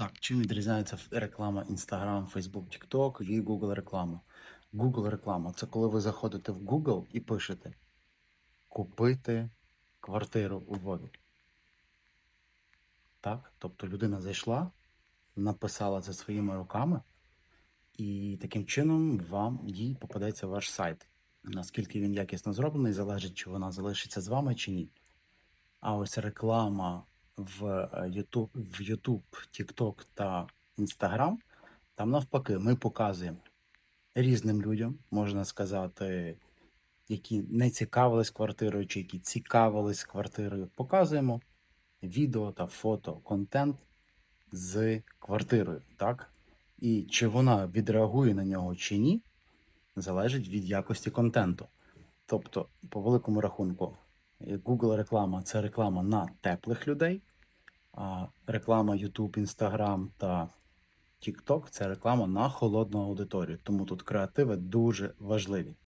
Так, чим відрізняється реклама Instagram, Facebook, TikTok від Google реклами? Google реклама це коли ви заходите в Google і пишете купити квартиру у Львові. Так? Тобто людина зайшла, написала це своїми руками, і таким чином вам їй попадеться ваш сайт. Наскільки він якісно зроблений, залежить, чи вона залишиться з вами чи ні. А ось реклама в е, YouTube, в YouTube, TikTok та Instagram, там навпаки, ми показуємо різним людям, можна сказати, які не цікавились квартирою, чи які цікавились квартирою. Показуємо відео та фото, контент з квартирою, так? І чи вона відреагує на нього чи ні, залежить від якості контенту. Тобто, по великому рахунку, е, Google реклама це реклама на теплих людей, а реклама YouTube, Instagram та TikTok це реклама на холодну аудиторію. Тому тут креативи дуже важливі.